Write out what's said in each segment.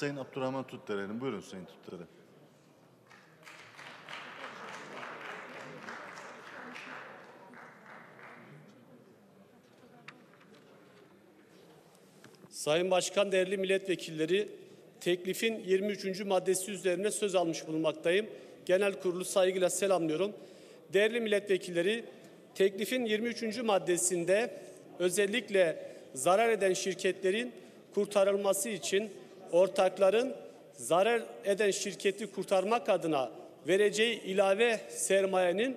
Sayın Abdurrahman Tutderen'in. Buyurun Sayın Tutteren. Sayın Başkan, değerli milletvekilleri, teklifin 23. maddesi üzerine söz almış bulunmaktayım. Genel kurulu saygıyla selamlıyorum. Değerli milletvekilleri, teklifin 23. maddesinde özellikle zarar eden şirketlerin kurtarılması için ortakların zarar eden şirketi kurtarmak adına vereceği ilave sermayenin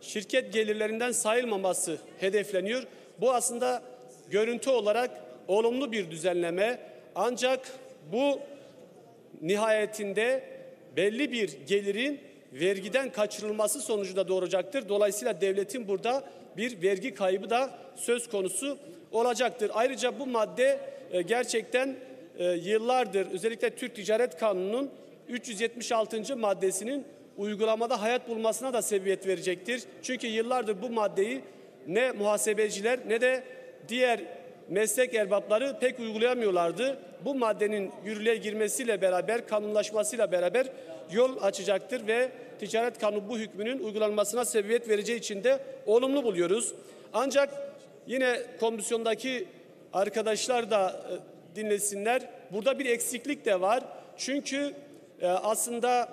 şirket gelirlerinden sayılmaması hedefleniyor. Bu aslında görüntü olarak olumlu bir düzenleme ancak bu nihayetinde belli bir gelirin vergiden kaçırılması sonucunda doğuracaktır. Dolayısıyla devletin burada bir vergi kaybı da söz konusu olacaktır. Ayrıca bu madde e, gerçekten e, yıllardır özellikle Türk Ticaret Kanunu'nun 376. maddesinin uygulamada hayat bulmasına da sebebiyet verecektir. Çünkü yıllardır bu maddeyi ne muhasebeciler ne de diğer meslek erbapları pek uygulayamıyorlardı. Bu maddenin yürürlüğe girmesiyle beraber, kanunlaşmasıyla beraber yol açacaktır ve ticaret kanunu bu hükmünün uygulanmasına sebebiyet vereceği için de olumlu buluyoruz. Ancak yine komisyondaki arkadaşlar da e, dinlesinler. Burada bir eksiklik de var. Çünkü e, aslında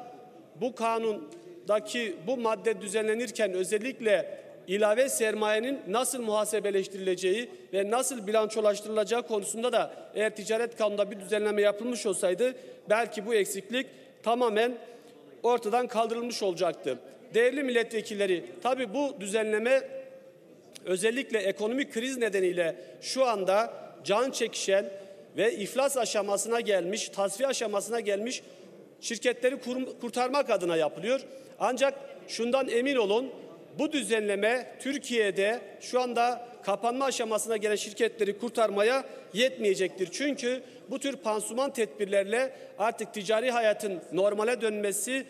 bu kanundaki bu madde düzenlenirken özellikle ilave sermayenin nasıl muhasebeleştirileceği ve nasıl bilançolaştırılacağı konusunda da eğer ticaret kanununda bir düzenleme yapılmış olsaydı belki bu eksiklik tamamen ortadan kaldırılmış olacaktı. Değerli milletvekilleri, tabii bu düzenleme özellikle ekonomik kriz nedeniyle şu anda can çekişen ve iflas aşamasına gelmiş, tasfiye aşamasına gelmiş şirketleri kurtarmak adına yapılıyor. Ancak şundan emin olun bu düzenleme Türkiye'de şu anda kapanma aşamasına gelen şirketleri kurtarmaya yetmeyecektir. Çünkü bu tür pansuman tedbirlerle artık ticari hayatın normale dönmesi,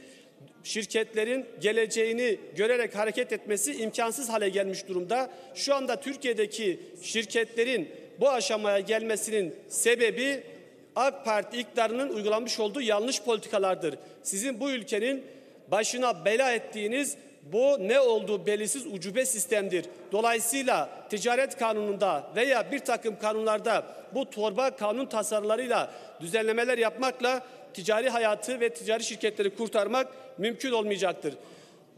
şirketlerin geleceğini görerek hareket etmesi imkansız hale gelmiş durumda. Şu anda Türkiye'deki şirketlerin bu aşamaya gelmesinin sebebi AK Parti iktidarının uygulamış olduğu yanlış politikalardır. Sizin bu ülkenin başına bela ettiğiniz bu ne olduğu belirsiz ucube sistemdir. Dolayısıyla ticaret kanununda veya bir takım kanunlarda bu torba kanun tasarılarıyla düzenlemeler yapmakla ticari hayatı ve ticari şirketleri kurtarmak mümkün olmayacaktır.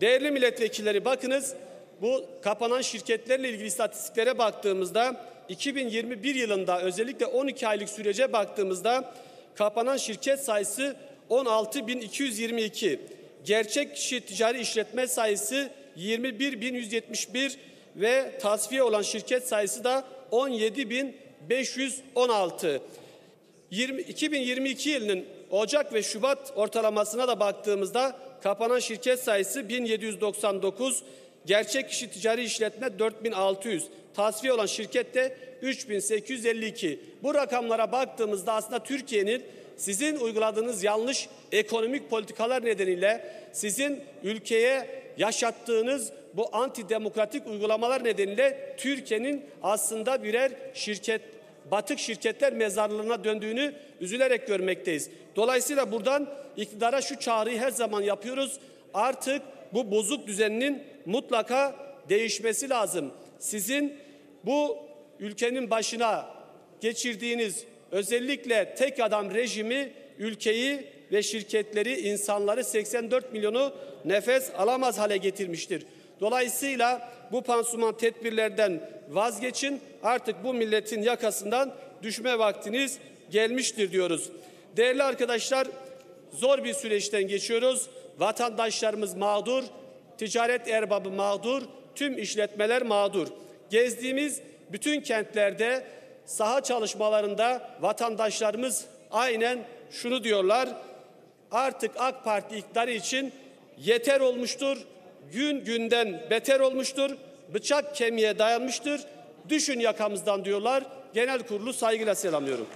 Değerli milletvekilleri bakınız bu kapanan şirketlerle ilgili istatistiklere baktığımızda 2021 yılında özellikle 12 aylık sürece baktığımızda kapanan şirket sayısı 16.222 gerçek kişi ticari işletme sayısı 21.171 ve tasfiye olan şirket sayısı da 17.516. 20, 2022 yılının Ocak ve Şubat ortalamasına da baktığımızda kapanan şirket sayısı 1799, gerçek kişi ticari işletme 4600, tasfiye olan şirket de 3852. Bu rakamlara baktığımızda aslında Türkiye'nin sizin uyguladığınız yanlış ekonomik politikalar nedeniyle sizin ülkeye yaşattığınız bu antidemokratik uygulamalar nedeniyle Türkiye'nin aslında birer şirket batık şirketler mezarlığına döndüğünü üzülerek görmekteyiz. Dolayısıyla buradan iktidara şu çağrıyı her zaman yapıyoruz. Artık bu bozuk düzeninin mutlaka değişmesi lazım. Sizin bu ülkenin başına geçirdiğiniz özellikle tek adam rejimi ülkeyi ve şirketleri, insanları 84 milyonu nefes alamaz hale getirmiştir. Dolayısıyla bu pansuman tedbirlerden vazgeçin. Artık bu milletin yakasından düşme vaktiniz gelmiştir diyoruz. Değerli arkadaşlar, zor bir süreçten geçiyoruz. Vatandaşlarımız mağdur, ticaret erbabı mağdur, tüm işletmeler mağdur. Gezdiğimiz bütün kentlerde saha çalışmalarında vatandaşlarımız aynen şunu diyorlar. Artık AK Parti iktidarı için yeter olmuştur. Gün günden beter olmuştur. Bıçak kemiğe dayanmıştır. Düşün yakamızdan diyorlar. Genel kurulu saygıyla selamlıyorum.